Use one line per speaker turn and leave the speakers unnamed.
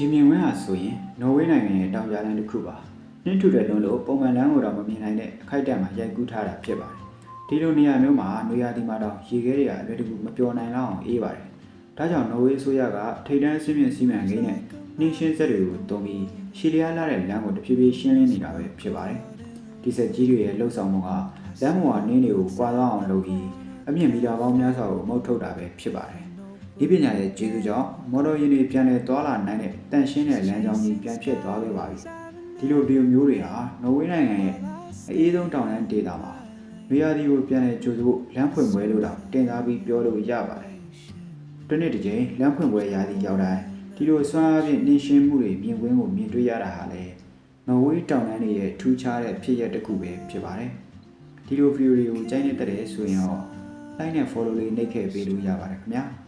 ဒီမြင်ကွင်းဟာဆိုရင်နော်ဝေးနိုင်ငံရဲ့တောင်ကြားလမ်းတစ်ခုပါနှင်းထူတဲ့လွန်းလို့ပုံမှန်လမ်းကိုတော့မမြင်နိုင်တဲ့အခိုက်အတန့်မှာရိုက်ကူးထားတာဖြစ်ပါတယ်ဒီလိုနေရာမျိုးမှာနွေရာသီမှာတော့ရေခဲတွေကအလွယ်တကူမပျော်နိုင်လောက်အောင်အေးပါတယ်ဒါကြောင့်နော်ဝေးအစိုးရကထိပ်တန်းအဆင့်မြင့်စီမံကိန်းနဲ့နှင်းရှင်းဆက်တွေကိုတုံးပြီးရှီလျားလာတဲ့လမ်းကိုတဖြည်းဖြည်းရှင်းလင်းနေတာပဲဖြစ်ပါတယ်ဒီဆက်ကြီးတွေရဲ့လှုပ်ဆောင်မှုကလမ်းပေါ်ကနှင်းတွေကိုကွာသွားအောင်လုပ်ပြီးအမြင့်မီတာပေါင်းများစွာကိုမုတ်ထုတ်တာပဲဖြစ်ပါတယ် ဒီပညာရဲ့ကျေးဇူးကြောင့်မော်တော်ယာဉ်တွေပြန်လည်သွားလာနိုင်တဲ့တန်ရှင်းတဲ့လမ်းကြောင်းကြီးပြန်ဖြစ်သွားခဲ့ပါပြီ။ဒီလိုဗီဒီယိုမျိုးတွေဟာနော်ဝေးနိုင်ငံရဲ့အအေးဆုံးတောင်တန်းဒေသမှာနေရာဒီကိုပြန်လည်ကြိုဆိုဖို့လမ်းဖွင့်ပွဲလို့တော့တင်စားပြီးပြောလို့ရပါတယ်။တစ်နေ့တစ်ချိန်လမ်းဖွင့်ပွဲရာသီရောက်တိုင်းဒီလိုဆွမ်းအားဖြင့်နှင်းရှင်းမှုတွေမြင်ကွင်းကိုမြင်တွေ့ရတာဟာလေနော်ဝေးတောင်တန်းတွေရဲ့ထူးခြားတဲ့ဖြစ်ရပ်တစ်ခုပဲဖြစ်ပါတယ်။ဒီလိုဗီဒီယိုတွေကိုကြိုက်နေတဲ့ဆိုရင်တော့ like နဲ့ follow လေးနှိပ်ခဲ့ပေးလို့ရပါတယ်ခင်ဗျာ။